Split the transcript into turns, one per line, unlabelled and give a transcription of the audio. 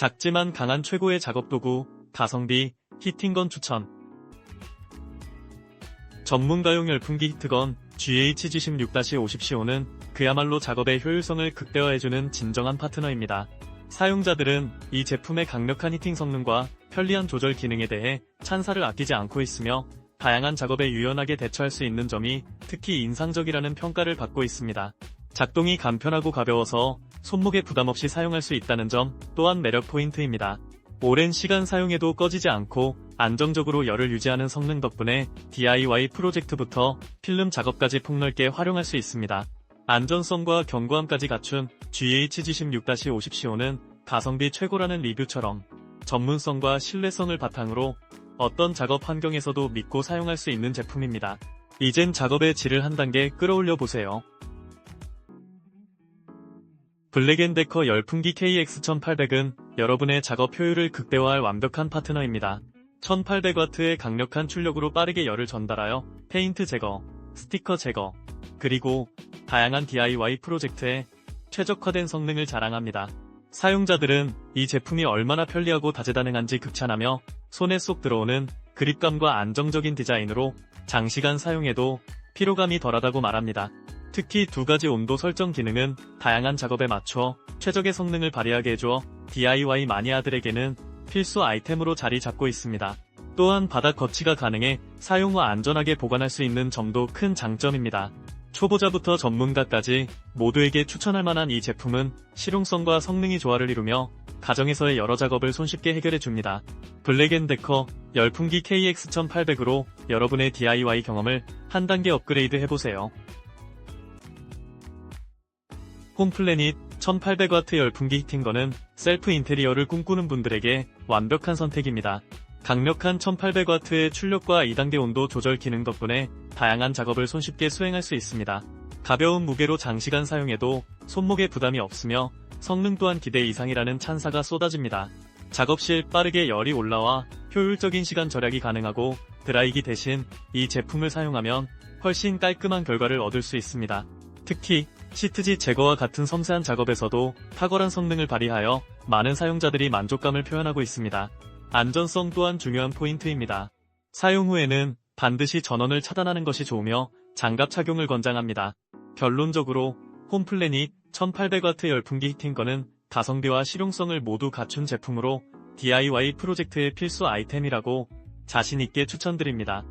작지만 강한 최고의 작업 도구, 가성비, 히팅건 추천. 전문가용 열풍기 히트건 GHG16-50CO는 그야말로 작업의 효율성을 극대화해주는 진정한 파트너입니다. 사용자들은 이 제품의 강력한 히팅 성능과 편리한 조절 기능에 대해 찬사를 아끼지 않고 있으며 다양한 작업에 유연하게 대처할 수 있는 점이 특히 인상적이라는 평가를 받고 있습니다. 작동이 간편하고 가벼워서 손목에 부담 없이 사용할 수 있다는 점 또한 매력 포인트입니다. 오랜 시간 사용해도 꺼지지 않고 안정적으로 열을 유지하는 성능 덕분에 DIY 프로젝트부터 필름 작업까지 폭넓게 활용할 수 있습니다. 안전성과 견고함까지 갖춘 GHG16-50CO는 가성비 최고라는 리뷰처럼 전문성과 신뢰성을 바탕으로 어떤 작업 환경에서도 믿고 사용할 수 있는 제품입니다. 이젠 작업의 질을 한 단계 끌어올려 보세요. 블랙앤데커 열풍기 KX1800은 여러분의 작업 효율을 극대화할 완벽한 파트너입니다. 1800W의 강력한 출력으로 빠르게 열을 전달하여 페인트 제거, 스티커 제거, 그리고 다양한 DIY 프로젝트에 최적화된 성능을 자랑합니다. 사용자들은 이 제품이 얼마나 편리하고 다재다능한지 극찬하며 손에 쏙 들어오는 그립감과 안정적인 디자인으로 장시간 사용해도 피로감이 덜하다고 말합니다. 특히 두 가지 온도 설정 기능은 다양한 작업에 맞춰 최적의 성능을 발휘하게 해줘 DIY 마니아들에게는 필수 아이템으로 자리 잡고 있습니다. 또한 바닥 거치가 가능해 사용 후 안전하게 보관할 수 있는 점도 큰 장점입니다. 초보자부터 전문가까지 모두에게 추천할 만한 이 제품은 실용성과 성능이 조화를 이루며 가정에서의 여러 작업을 손쉽게 해결해 줍니다. 블랙앤데커 열풍기 KX1800으로 여러분의 DIY 경험을 한 단계 업그레이드 해보세요. 홈플래닛 1800W 열풍기 히팅건은 셀프 인테리어를 꿈꾸는 분들에게 완벽한 선택입니다. 강력한 1800W의 출력과 2단계 온도 조절 기능 덕분에 다양한 작업을 손쉽게 수행할 수 있습니다. 가벼운 무게로 장시간 사용해도 손목에 부담이 없으며 성능 또한 기대 이상이라는 찬사가 쏟아집니다. 작업실 빠르게 열이 올라와 효율적인 시간 절약이 가능하고 드라이기 대신 이 제품을 사용하면 훨씬 깔끔한 결과를 얻을 수 있습니다. 특히 시트지 제거와 같은 섬세한 작업에서도 탁월한 성능을 발휘하여 많은 사용자들이 만족감을 표현하고 있습니다. 안전성 또한 중요한 포인트입니다. 사용 후에는 반드시 전원을 차단하는 것이 좋으며 장갑 착용을 권장합니다. 결론적으로 홈플래닛 1800W 열풍기 히팅건은 가성비와 실용성을 모두 갖춘 제품으로 DIY 프로젝트의 필수 아이템이라고 자신있게 추천드립니다.